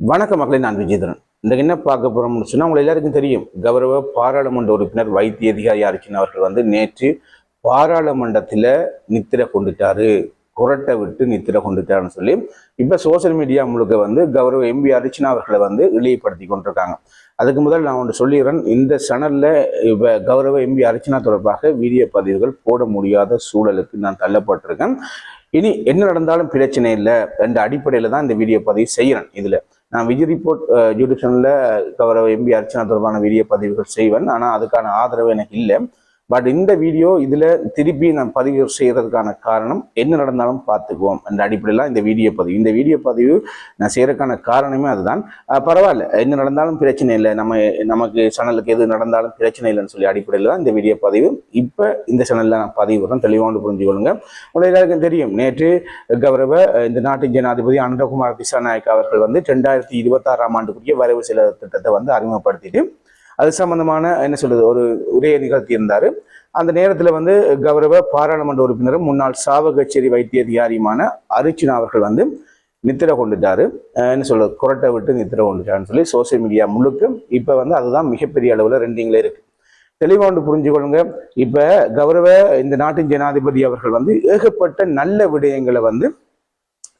வணக்க மக்களை நான் விஜயதரன். இந்த என்ன பார்க்க போகிறோம்னு சொன்னால் உங்களை எல்லாருக்கும் தெரியும். கௌரவ பாராளுமன்ற உறுப்பினர் வைத்திய அதிகாரி அர்ச்சனா அவர்கள் வந்து நேற்று பாராளுமன்றத்தில் நித்திர கொண்டுட்டாரு. குரட்டை விட்டு நித்திர கொண்டுட்டாருன்னு சொல்லி இப்போ சோசியல் மீடியா முழுக்க வந்து கௌரவ எம்பி அர்ச்சனா அவர்களை வந்து இழிவுபடுத்தி கொண்டிருக்காங்க. அதுக்கு முதல் நான் ஒன்று சொல்லிடுறேன். இந்த சேனலில் இப்போ கௌரவ எம்பி அர்ச்சனா தொடர்பாக வீடியோ பதிவுகள் போட முடியாத சூழலுக்கு நான் தள்ளப்பட்டிருக்கேன். இனி என்ன நடந்தாலும் பிரச்சனை இல்லை என்ற அடிப்படையில் தான் இந்த வீடியோ பதிவு செய்கிறேன் இதில் நான் விஜய் ரிப்போர்ட் ஜூடிஷனில் கௌரவ எம்பி அர்ச்சனா தொடர்பான வீடியோ பதிவுகள் செய்வேன். ஆனால் அதுக்கான ஆதரவு எனக்கு இல்லை. பட் இந்த வீடியோ இதில் திருப்பி நான் பதிவு செய்கிறதுக்கான காரணம் என்ன நடந்தாலும் பார்த்துக்குவோம். அந்த அடிப்படையில் இந்த வீடியோ பதிவு. இந்த வீடியோ பதிவு நான் செய்கிறதுக்கான காரணமே அதுதான். பரவாயில்ல. என்ன நடந்தாலும் பிரச்சனை இல்லை. நம்ம நமக்கு சேனலுக்கு எது நடந்தாலும் பிரச்சனை இல்லைன்னு சொல்லி அடிப்படையில் தான் இந்த வீடியோ பதிவு. இப்போ இந்த சேனலில் நான் பதிவு தான் தெளிவாண்டு புரிஞ்சுக்கொள்ளுங்க. உங்களுக்கு எல்லாருக்கும் தெரியும். நேற்று கௌரவ இந்த நாட்டு ஜனாதிபதி அனந்தகுமார் திசாநாயக் அவர்கள் வந்து ரெண்டாயிரத்தி இருபத்தாறாம் ஆண்டுக்குரிய வரவு செலவு திட்டத்தை வந்து அறிமுகப்படுத்திட்டு அது சம்பந்தமான என்ன சொல்றது ஒரு உரையை நிகழ்த்தியிருந்தார். அந்த நேரத்தில் வந்து கௌரவ பாராளுமன்ற உறுப்பினரும் முன்னாள் சாவகச்சேரி வைத்திய அதிகாரியுமான அரிச்சினா அவர்கள் வந்து நித்திர கொண்டுட்டாரு. என்ன சொல்றது குரட்டை விட்டு நித்திர கொண்டுட்டாருன்னு சொல்லி சோசியல் மீடியா முழுக்க இப்போ வந்து அதுதான் மிகப்பெரிய அளவில் ரெண்டிங்கில் இருக்கு. ஒன்று புரிஞ்சுக்கொள்ளுங்க இப்போ கௌரவ இந்த நாட்டின் ஜனாதிபதி அவர்கள் வந்து ஏகப்பட்ட நல்ல விடயங்களை வந்து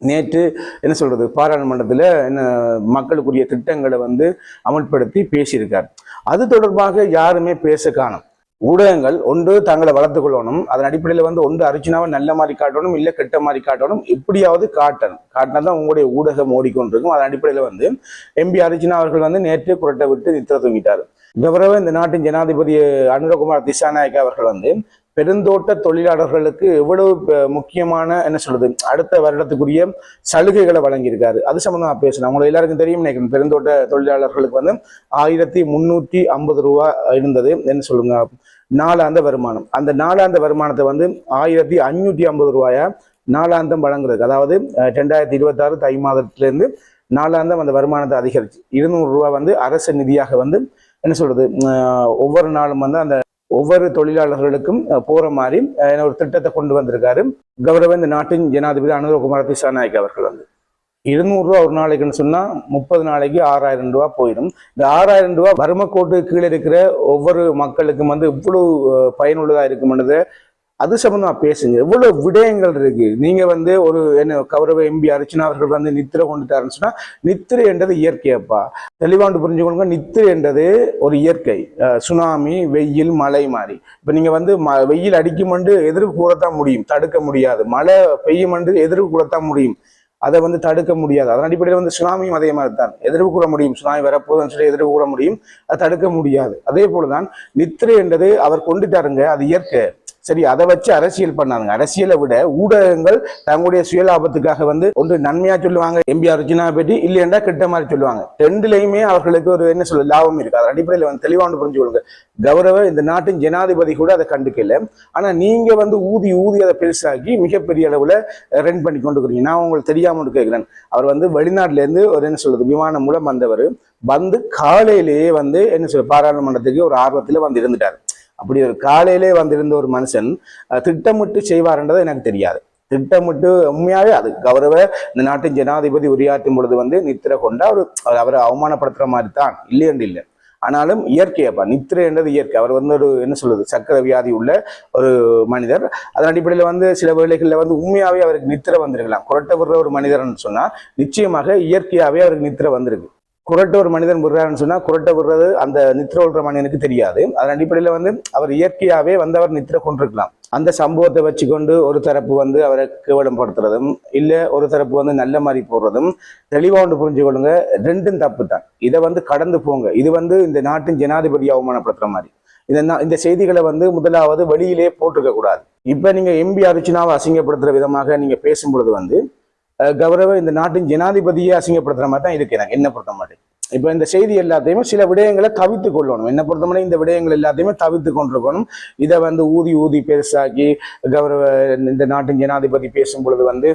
நேற்று என்ன சொல்றது பாராளுமன்றத்தில் என்ன மக்களுக்குரிய திட்டங்களை வந்து அமல்படுத்தி பேசியிருக்கார். அது தொடர்பாக யாருமே பேச காணும். ஊடகங்கள் ஒன்று தங்களை வளர்த்து கொள்ளணும் அதன் அடிப்படையில் வந்து ஒன்று அர்ச்சனாவை நல்ல மாதிரி காட்டணும் இல்லை கெட்ட மாதிரி காட்டணும் எப்படியாவது காட்டணும். காட்டினா தான் உங்களுடைய ஊடகம் ஓடிக்கொண்டிருக்கும். அதன் அடிப்படையில் வந்து எம்பி அர்ச்சனா அவர்கள் வந்து நேற்று குரட்டை விட்டு நித்திர தூங்கிட்டார். கௌரவ இந்த நாட்டின் ஜனாதிபதி அனுரகுமார் திசாநாயக் அவர்கள் வந்து பெருந்தோட்ட தொழிலாளர்களுக்கு எவ்வளவு முக்கியமான என்ன சொல்றது அடுத்த வருடத்துக்குரிய சலுகைகளை வழங்கியிருக்காரு. அது சம்பந்தமா பேசணும். அவங்களை எல்லாருக்கும் தெரியும் நினைக்கிறேன். பெருந்தோட்ட தொழிலாளர்களுக்கு வந்து ஆயிரத்தி முன்னூற்றி ஐம்பது ரூபா இருந்தது. என்ன சொல்லுங்க? நாலாந்த வருமானம். அந்த நாலாந்த வருமானத்தை வந்து ஆயிரத்தி அஞ்சூற்றி ஐம்பது ரூபாயா நாலாந்தம் வழங்குறதுக்கு அதாவது ரெண்டாயிரத்தி இருபத்தாறு தை மாதத்திலிருந்து நாலாந்தம் அந்த வருமானத்தை அதிகரிச்சு. இருநூறு ரூபா வந்து அரசு நிதியாக வந்து என்ன சொல்றது ஒவ்வொரு நாளும் வந்து அந்த ஒவ்வொரு தொழிலாளர்களுக்கும் போற மாதிரி ஒரு திட்டத்தை கொண்டு வந்திருக்காரு. கௌரவ இந்த நாட்டின் ஜனாதிபதி அனுரகுமார் திசாநாயக் அவர்கள் வந்து. இருநூறு ரூபா ஒரு நாளைக்குன்னு சொன்னா முப்பது நாளைக்கு ஆறாயிரம் ரூபா போயிடும். இந்த ஆறாயிரம் ரூபா வறுமைக்கோட்டு கீழே இருக்கிற ஒவ்வொரு மக்களுக்கும் வந்து இவ்வளவு பயனுள்ளதாக பயனுள்ளதா இருக்கும்ன்றதை அது சம்பந்தமா பேசுங்க. எவ்வளவு விடயங்கள் இருக்கு. நீங்க வந்து ஒரு என்ன கௌரவ எம்பி அர்ச்சனா அவர்கள் வந்து நித்திரை கொண்டுட்டாருன்னு சொன்னா நித்திரை என்றது இயற்கையப்பா. தெளிவாண்டு புரிஞ்சுக்கொள்ளுங்க நித்திரை என்றது ஒரு இயற்கை. சுனாமி வெயில் மழை மாதிரி. இப்ப நீங்க வந்து ம- வெயில் அடிக்குமெண்டு எதிர்ப்பு கூடத்தான் முடியும். தடுக்க முடியாது. மழை பெய்யுமெண்டு எதிர்ப்பு கூடத்தான் முடியும். அதை வந்து தடுக்க முடியாது. அதன் அடிப்படையில் வந்து சுனாமியும் அதே மாதிரி தான் எதிர்ப்பு கூற முடியும். சுனாமி வரப்போதுன்னு சொல்லி எதிர்ப்பு கூற முடியும். அதை தடுக்க முடியாது. அதே போலதான் நித்திரை என்றது அவர் கொண்டுட்டாருங்க. அது இயற்கை. சரி அதை வச்சு அரசியல் பண்ணாங்க அரசியலை விட ஊடகங்கள் தங்களுடைய சுயலாபத்துக்காக வந்து ஒன்று நன்மையா சொல்லுவாங்க எம்பிஆர் அர்ஜுனா பற்றி இல்லையென்றா கிட்ட மாதிரி சொல்லுவாங்க. ரெண்டுலையுமே அவர்களுக்கு ஒரு என்ன சொல்ல லாபம் இருக்கு. அதன் அடிப்படையில் வந்து தெளிவாண்டு புரிஞ்சு கொள்ளுங்க. கௌரவ இந்த நாட்டின் ஜனாதிபதி கூட அதை கண்டுக்கல. ஆனா நீங்க வந்து ஊதி ஊதி அதை பெருசாக்கி மிகப்பெரிய அளவுல ரன் பண்ணி கொண்டு இருக்கிறீங்க. நான் உங்களுக்கு தெரியாம கேட்கிறேன். அவர் வந்து வெளிநாட்டுல இருந்து ஒரு என்ன சொல்றது விமானம் மூலம் வந்தவர். வந்து காலையிலேயே வந்து என்ன சொல்ற பாராளுமன்றத்துக்கு ஒரு ஆர்வத்துல வந்து இருந்துட்டார். அப்படி ஒரு காலையிலே வந்திருந்த ஒரு மனுஷன் திட்டமிட்டு செய்வார்ன்றது எனக்கு தெரியாது. திட்டமிட்டு உண்மையாவே அது கௌரவ இந்த நாட்டின் ஜனாதிபதி உரையாற்றும் பொழுது வந்து நித்திரை கொண்டா ஒரு அவரை அவமானப்படுத்துற மாதிரி தான் இல்லையென்று இல்லை. ஆனாலும் இயற்கையப்பா நித்திரை என்றது இயற்கை. அவர் வந்து ஒரு என்ன சொல்றது சக்கர வியாதி உள்ள ஒரு மனிதர். அதன் அடிப்படையில் வந்து சில வேலைகளில் வந்து உண்மையாவே அவருக்கு நித்திரை வந்திருக்கலாம். குரட்டை விடுற ஒரு மனிதர்னு சொன்னா நிச்சயமாக இயற்கையாவே அவருக்கு நித்திரை வந்திருக்கு. குரட்ட ஒரு மனிதன் விடுறாருன்னு சொன்னால் குரட்ட விடுறது அந்த நித்திர விடுற மனிதனுக்கு தெரியாது. அதன் அடிப்படையில் வந்து அவர் இயற்கையாகவே வந்து அவர் நித்திரை கொண்டிருக்கலாம். அந்த சம்பவத்தை வச்சுக்கொண்டு ஒரு தரப்பு வந்து அவரை கேவலப்படுத்துறதும் இல்லை ஒரு தரப்பு வந்து நல்ல மாதிரி போடுறதும் தெளிவாக ஒன்று புரிஞ்சு கொள்ளுங்க. ரெண்டும் தப்பு தான் இதை வந்து கடந்து போங்க. இது வந்து இந்த நாட்டின் ஜனாதிபதி அவமானப்படுத்துற மாதிரி. இந்த இந்த செய்திகளை வந்து முதலாவது வெளியிலே போட்டிருக்க கூடாது இப்போ நீங்கள் எம்பி அர்ச்சனாவை அசிங்கப்படுத்துகிற விதமாக நீங்கள் பேசும்பொழுது வந்து கௌரவ இந்த நாட்டின் ஜனாதிபதியை அசிங்கப்படுத்துற மாதிரி தான் இருக்கு எனக்கு. என்ன பொறுத்த மாட்டேன் இப்போ இந்த செய்தி எல்லாத்தையுமே சில விடயங்களை தவித்து கொள்ளணும். என்ன பொறுத்தமனை இந்த விடயங்கள் எல்லாத்தையுமே தவித்து கொண்டிருக்கணும். இதை வந்து ஊதி ஊதி பெருசாக்கி கௌரவ இந்த நாட்டின் ஜனாதிபதி பேசும் பொழுது வந்து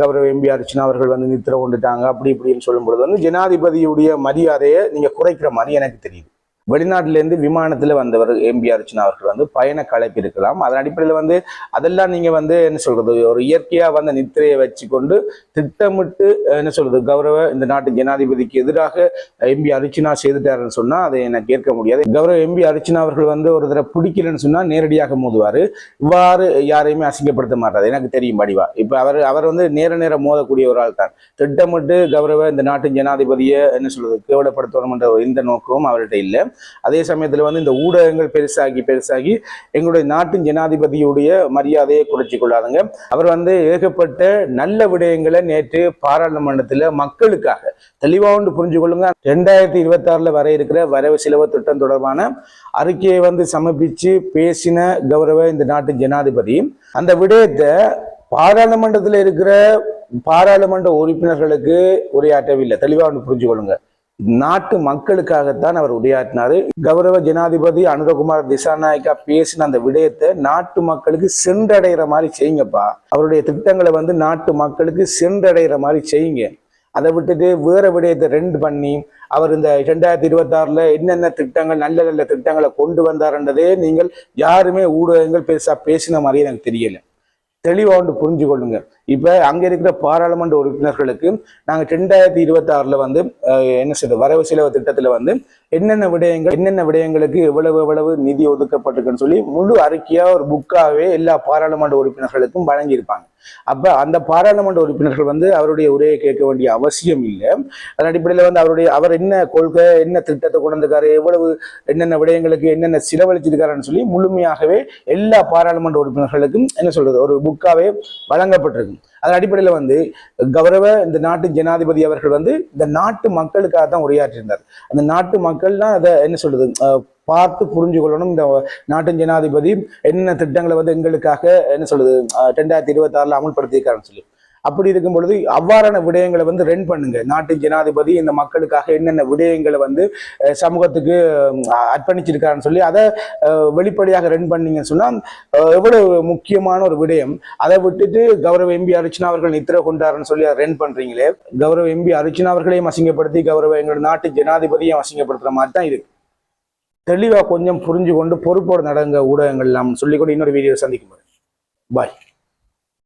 கௌரவ எம்பி அர்ச்சனா அவர்கள் வந்து நித்திர கொண்டுட்டாங்க. அப்படி இப்படின்னு சொல்லும் பொழுது வந்து ஜனாதிபதியுடைய மரியாதையை நீங்கள் குறைக்கிற மாதிரி எனக்கு தெரியுது. வெளிநாட்டிலேருந்து விமானத்தில் வந்தவர் எம்பி அர்ச்சனா அவர்கள் வந்து பயண கலைப்பு இருக்கலாம். அதன் அடிப்படையில் வந்து அதெல்லாம் நீங்கள் வந்து என்ன சொல்கிறது ஒரு இயற்கையாக வந்த நித்திரையை வச்சுக்கொண்டு திட்டமிட்டு என்ன சொல்கிறது கௌரவ இந்த நாட்டு ஜனாதிபதிக்கு எதிராக எம்பி அர்ச்சனா செய்துட்டாருன்னு சொன்னால் அதை எனக்கு ஏற்க முடியாது. கௌரவ எம்பி அர்ச்சனா அவர்கள் வந்து ஒரு தடவை பிடிக்கலன்னு சொன்னால் நேரடியாக மோதுவார். இவ்வாறு யாரையுமே அசிங்கப்படுத்த மாட்டார். எனக்கு தெரியும் படிவா இப்போ அவர் அவர் வந்து நேர நேர மோதக்கூடிய ஒரு ஆள் தான். திட்டமிட்டு கௌரவ இந்த நாட்டு ஜனாதிபதியை என்ன சொல்றது? கேவலப்படுத்தணும் என்ற இந்த நோக்கமும் அவர்கிட்ட இல்லை. அதே சமயத்துல வந்து இந்த ஊடகங்கள் பெருசாகி பெருசாகி எங்களுடைய நாட்டின் ஜனாதிபதியுடைய மரியாதையை குறைச்சி கொள்ளாதுங்க. அவர் வந்து ஏகப்பட்ட நல்ல விடயங்களை நேற்று பாராளுமன்றத்துல மக்களுக்காக தெளிவாக ஒன்று புரிஞ்சு கொள்ளுங்க. ரெண்டாயிரத்தி இருபத்தி ஆறுல வர இருக்கிற வரவு செலவு திட்டம் தொடர்பான அறிக்கையை வந்து சமர்ப்பிச்சு பேசின கௌரவ இந்த நாட்டு ஜனாதிபதி அந்த விடயத்தை பாராளுமன்றத்தில் இருக்கிற பாராளுமன்ற உறுப்பினர்களுக்கு உரையாற்றவில்லை. தெளிவாக ஒன்று புரிஞ்சு கொள்ளுங்க. நாட்டு மக்களுக்காகத்தான் அவர் உரையாற்றினாரு. கௌரவ ஜனாதிபதி அனுரகுமார் திசாநாயக்கா பேசின அந்த விடயத்தை நாட்டு மக்களுக்கு சென்றடைகிற மாதிரி செய்யுங்கப்பா. அவருடைய திட்டங்களை வந்து நாட்டு மக்களுக்கு சென்றடைகிற மாதிரி செய்யுங்க. அதை விட்டுட்டு வேற விடயத்தை ரெண்டு பண்ணி அவர் இந்த ரெண்டாயிரத்தி இருபத்தாறுல என்னென்ன திட்டங்கள் நல்ல நல்ல திட்டங்களை கொண்டு வந்தாருன்றதே நீங்கள் யாருமே ஊடகங்கள் பெருசா பேசின மாதிரி எனக்கு தெரியல. தெளிவாக ஒன்று புரிஞ்சு கொள்ளுங்கள் இப்போ அங்கே இருக்கிற பாராளுமன்ற உறுப்பினர்களுக்கு நாங்கள் ரெண்டாயிரத்தி இருபத்தி ஆறில் வந்து என்ன செய்யுது வரவு செலவு திட்டத்தில் வந்து என்னென்ன விடயங்கள் என்னென்ன விடயங்களுக்கு எவ்வளவு எவ்வளவு நிதி ஒதுக்கப்பட்டிருக்குன்னு சொல்லி முழு அறிக்கையாக ஒரு புக்காகவே எல்லா பாராளுமன்ற உறுப்பினர்களுக்கும் வழங்கியிருப்பாங்க. அப்போ அந்த பாராளுமன்ற உறுப்பினர்கள் வந்து அவருடைய உரையை கேட்க வேண்டிய அவசியம் இல்லை. அதன் அடிப்படையில் வந்து அவருடைய அவர் என்ன கொள்கை என்ன திட்டத்தை கொண்டிருக்காரு எவ்வளவு என்னென்ன விடயங்களுக்கு என்னென்ன செலவழிச்சிருக்காருன்னு சொல்லி முழுமையாகவே எல்லா பாராளுமன்ற உறுப்பினர்களுக்கும் என்ன சொல்றது ஒரு புக்காவே வழங்கப்பட்டிருக்கு. அதன் அடிப்படையில் வந்து கௌரவ இந்த நாட்டு ஜனாதிபதி அவர்கள் வந்து இந்த நாட்டு மக்களுக்காக தான் உரையாற்றியிருந்தார். அந்த நாட்டு மக்கள் தான் அதை என்ன சொல்றது? அஹ், பார்த்து புரிஞ்சு கொள்ளணும். இந்த நாட்டின் ஜனாதிபதி என்னென்ன திட்டங்களை வந்து எங்களுக்காக என்ன சொல்றது? ரெண்டாயிரத்தி இருபத்தி ஆறுல அமல்படுத்தியிருக்காருன்னு சொல்லி. அப்படி இருக்கும் பொழுது அவ்வாறான விடயங்களை வந்து ரென் பண்ணுங்க. நாட்டின் ஜனாதிபதி இந்த மக்களுக்காக என்னென்ன விடயங்களை வந்து சமூகத்துக்கு அர்ப்பணிச்சிருக்காருன்னு சொல்லி அதை வெளிப்படையாக ரென் பண்ணீங்கன்னு சொன்னால் எவ்வளவு முக்கியமான ஒரு விடயம். அதை விட்டுட்டு கௌரவ எம்பி அர்ச்சனா அவர்கள் நித்திர கொண்டாருன்னு சொல்லி அதை ரென் பண்றீங்களே கௌரவ எம்பி அர்ச்சனா அவர்களையும் அசிங்கப்படுத்தி கௌரவ எங்களோட நாட்டு ஜனாதிபதியும் அசிங்கப்படுத்துற மாதிரி தான் இருக்கு தெளிவாக கொஞ்சம் புரிஞ்சு கொண்டு பொறுப்போடு நடங்க ஊடகங்கள் எல்லாம். சொல்லிக்கொண்டு இன்னொரு வீடியோ சந்திக்கும் பாய்